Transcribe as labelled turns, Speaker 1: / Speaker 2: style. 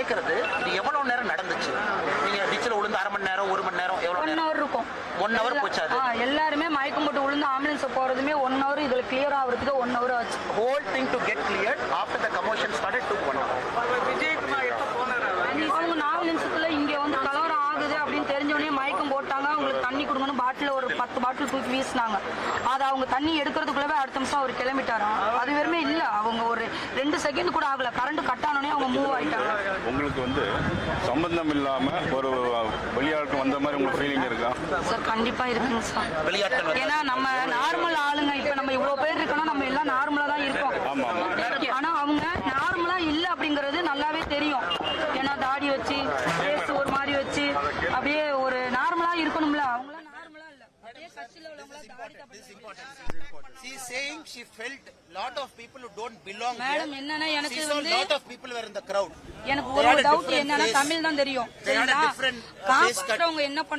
Speaker 1: கேட்கறது இது எவ்வளவு நேரம் நடந்துச்சு? நீங்க டிச்சில் விழுந்து அரை மணி நேரம் ஒரு மணி நேரம் எவ்வளவு
Speaker 2: ஒன் ஹவர் இருக்கும்.
Speaker 1: ஒன் ஹவர் போச்சு அது?
Speaker 2: எல்லாருமே மயக்கம் போட்டு விழுந்து ஆம்புலன்ஸ் போறதுமே ஒன் ஹவர் இதுல கிளியர் ஆகுறதுக்கு ஒன் ஹவர் ஆச்சு.
Speaker 1: Whole thing to get clear after the commotion started to
Speaker 2: கொடுங்கன்னு பாட்டில் ஒரு பத்து பாட்டில் தூக்கி வீசினாங்க. அதை அவங்க தண்ணி எடுக்கிறதுக்குள்ளவே அடுத்த நிமிஷம் அவர் கிளம்பிட்டாராம் அது வெறுமே இல்ல. அவங்க ஒரு ரெண்டு செகண்ட் கூட ஆகல. கரண்ட் கட் ஆனோடனே அவங்க மூவ் ஆயிட்டாங்க.
Speaker 3: உங்களுக்கு வந்து சம்பந்தம் இல்லாம ஒரு வெளியாட்கள் வந்த மாதிரி உங்களுக்கு ஃபீலிங் இருக்கா?
Speaker 2: சார் கண்டிப்பா இருக்குங்க சார் ஏன்னா நம்ம நார்மல் ஆளுங்க இப்ப நம்ம இவ்வளவு பேர் இருக்கோம்னா நம்ம எல்லாம் நார்மலா தான் இருக்கோம். ஆனா அவங்க நார்மலா இல்ல அப்படிங்கறது நல்லாவே தெரியும். ஏன்னா தாடி வச்சு ஒரு மாதிரி வச்சு அப்படியே ஒரு நார்மலா இருக்கணும்ல அவங்களாம் நார்மலா இல்ல அப்படியே கட்சியில உள்ளவங்களா தாடி தப்பி
Speaker 1: She is saying she felt lot of people who don't belong
Speaker 2: madam
Speaker 1: here.
Speaker 2: என்னன்னா
Speaker 1: She
Speaker 2: எனக்கு
Speaker 1: saw
Speaker 2: வந்து
Speaker 1: lot of people were in the crowd.
Speaker 2: எனக்கு
Speaker 1: They
Speaker 2: ஒரு
Speaker 1: had a
Speaker 2: டவுட்
Speaker 1: different
Speaker 2: என்னன்னா
Speaker 1: face.
Speaker 2: தமிழ் தான் தெரியும்
Speaker 1: They had a
Speaker 2: சரிங்களா
Speaker 1: different face cut.
Speaker 2: காப்பாற்றுறவங்க என்ன பண்ண